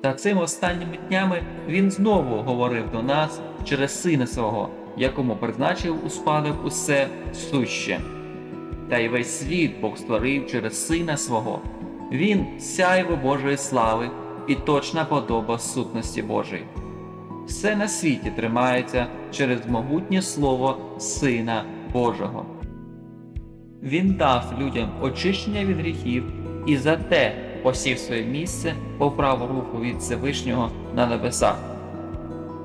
Та цими останніми днями він знову говорив до нас через сина свого, якому призначив у спадок усе суще. Та й весь світ Бог створив через сина свого. Він сяйво Божої слави і точна подоба сутності Божої. Все на світі тримається через могутнє слово Сина Божого. Він дав людям очищення від гріхів і за те посів своє місце по праву руку від Всевишнього на небесах.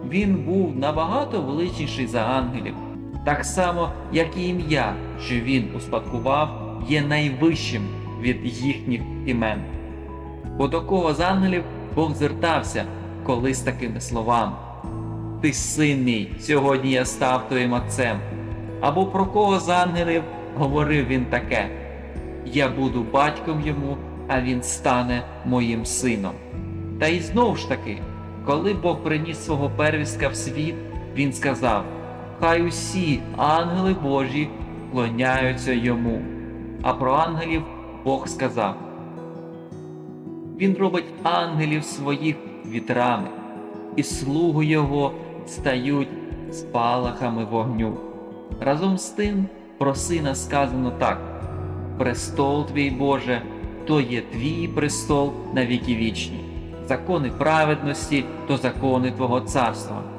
Він був набагато величніший за ангелів, так само, як і ім'я, що він успадкував, є найвищим від їхніх імен. Бо до кого з ангелів Бог звертався колись такими словами: Ти син мій, сьогодні я став твоїм отцем. Або про кого з ангелів говорив він таке: Я буду батьком йому, а він стане моїм сином. Та й знову ж таки, коли Бог приніс свого первістка в світ, він сказав: Хай усі ангели Божі клоняються йому. А про ангелів Бог сказав: Він робить ангелів своїх вітрами, і слуги його стають спалахами вогню. Разом з тим про сина сказано так: Престол твій Боже, то є твій престол на віки вічні, закони праведності то закони Твого царства.